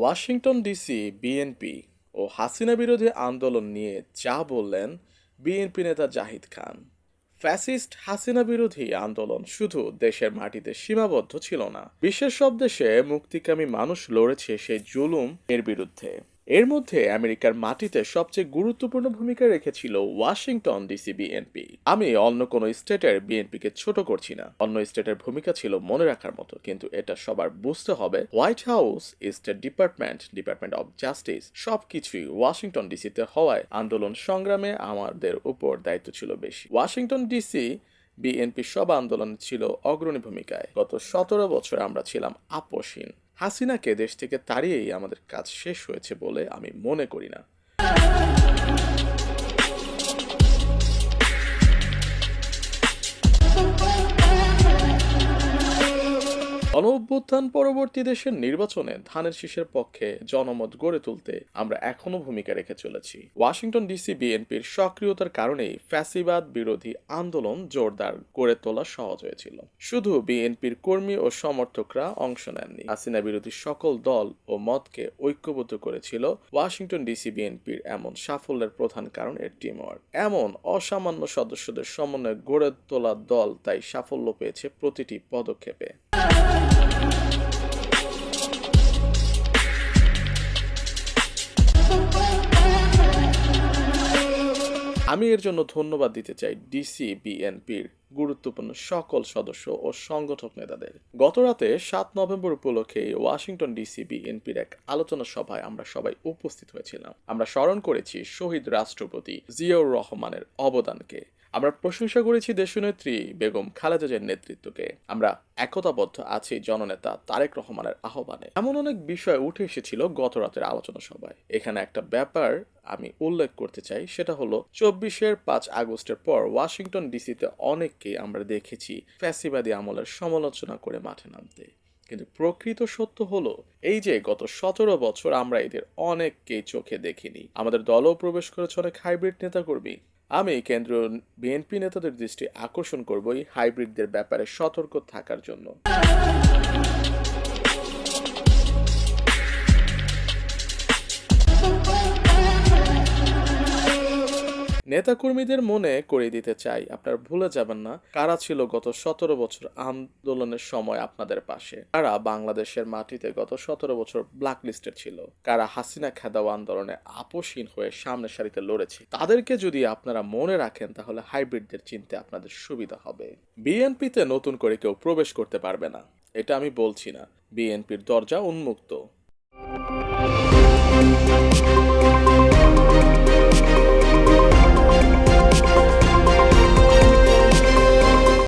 Washington DC, BNP ও হাসিনা বিরোধী আন্দোলন নিয়ে যা বললেন বিএনপি নেতা জাহিদ খান। ফ্যাসিস্ট হাসিনা বিরোধী আন্দোলন শুধু দেশের মাটিতে সীমাবদ্ধ ছিল না, বিশ্বের সব দেশে মুক্তিকামী মানুষ লড়েছে সেই জুলুম এর বিরুদ্ধে। এর মধ্যে আমেরিকার মাটিতে সবচেয়ে গুরুত্বপূর্ণ ভূমিকা রেখেছিল ওয়াশিংটন ডিসি বিএনপি আমি অন্য কোনো স্টেটের বিএনপিকে ছোট করছি না। অন্য স্টেটের ভূমিকা ছিল মনে রাখার মতো, কিন্তু এটা সবার বুঝতে হবে। White House, state department department of justice, সবকিছুই ওয়াশিংটন ডিসিতে হওয়ায় আন্দোলন সংগ্রামে আমাদের উপর দায়িত্ব ছিল বেশি। ওয়াশিংটন ডিসি বিএনপি সব আন্দোলন ছিল অগ্রণী ভূমিকায়। গত সতেরো বছর আমরা ছিলাম আপোষহীন হাসিনাকে দেশ থেকে তাড়িয়েই আমাদের কাজ শেষ হয়েছে বলে আমি মনে করি না। অনভ্যুত্থান পরবর্তী দেশের নির্বাচনে ধানের শীষের পক্ষে জনমত গড়ে তুলতে আমরা এখনও ভূমিকা রেখে চলেছি। ওয়াশিংটন ডিসি বিএনপির সক্রিয়তার কারণেই ফ্যাসিবাদ বিরোধী আন্দোলন জোরদার গড়ে তোলা সহজ হয়েছিল। শুধু বিএনপির কর্মী ও সমর্থকরা অংশ নেননি। হাসিনা বিরোধী সকল দল ও মতকে ঐক্যবদ্ধ করেছিল ওয়াশিংটন ডিসি বিএনপির এমন সাফল্যের প্রধান কারণ এর টিমওয়ার্ক। এমন অসামান্য সদস্যদের সমন্বয়ে গড়ে তোলা দল তাই সাফল্য পেয়েছে প্রতিটি পদক্ষেপে। আমি এর জন্য ধন্যবাদ দিতে চাই ডিসি বিএনপির গুরুত্বপূর্ণ সকল সদস্য ও সংগঠক নেতাদের। গত রাতে সাত নভেম্বর উপলক্ষে ওয়াশিংটন ডিসি বিএনপির এক আলোচনা সভায় আমরা সবাই উপস্থিত হয়েছিলাম। আমরা স্মরণ করেছি শহীদ রাষ্ট্রপতি জিয়াউর রহমানের অবদানকে। আমরা প্রশংসা করেছি দেশনেত্রী বেগম খালেদা নেতৃত্বকে। আমরা একতাবদ্ধ আছি জননেতা তারেক রহমানের আহ্বানে। এমন অনেক বিষয় উঠে এসেছিল গত রাতের আলোচনা সভায়। এখানে একটা ব্যাপার আমি উল্লেখ করতে চাই, সেটা হলো চব্বিশের পাঁচ আগস্টের পর ওয়াশিংটন ডিসিতে অনেককে আমরা দেখেছি ফ্যাসিবাদী আমলের সমালোচনা করে মাঠে নামতে। কিন্তু প্রকৃত সত্য হলো, এই যে গত সতেরো বছর আমরা এদের অনেককেই চোখে দেখিনি। আমাদের দলও প্রবেশ করেছে অনেক হাইব্রিড নেতাকর্মী। আমি কেন্দ্রীয় বিএনপি নেতাদের দৃষ্টি আকর্ষণ করব এই হাইব্রিডদের ব্যাপারে সতর্ক থাকার জন্য। নেতাকর্মীদের মনে করিয়ে দিতে চাই। আপনারা ভুলে যাবেন না কারা ছিল গত সতেরো বছর আন্দোলনের সময় আপনাদের পাশে? কারা বাংলাদেশের মাটিতে গত সতেরো বছর ব্ল্যাক লিস্টেড ছিল? কারা হাসিনা খেদাও আন্দোলনে আপোষহীন হয়ে সামনে সারিতে লড়েছে? তাদেরকে যদি আপনারা মনে রাখেন, তাহলে হাইব্রিডদের চিনতে আপনাদের সুবিধা হবে। বিএনপিতে নতুন করে কেউ প্রবেশ করতে পারবে না। এটা আমি বলছি না। বিএনপির দরজা উন্মুক্ত।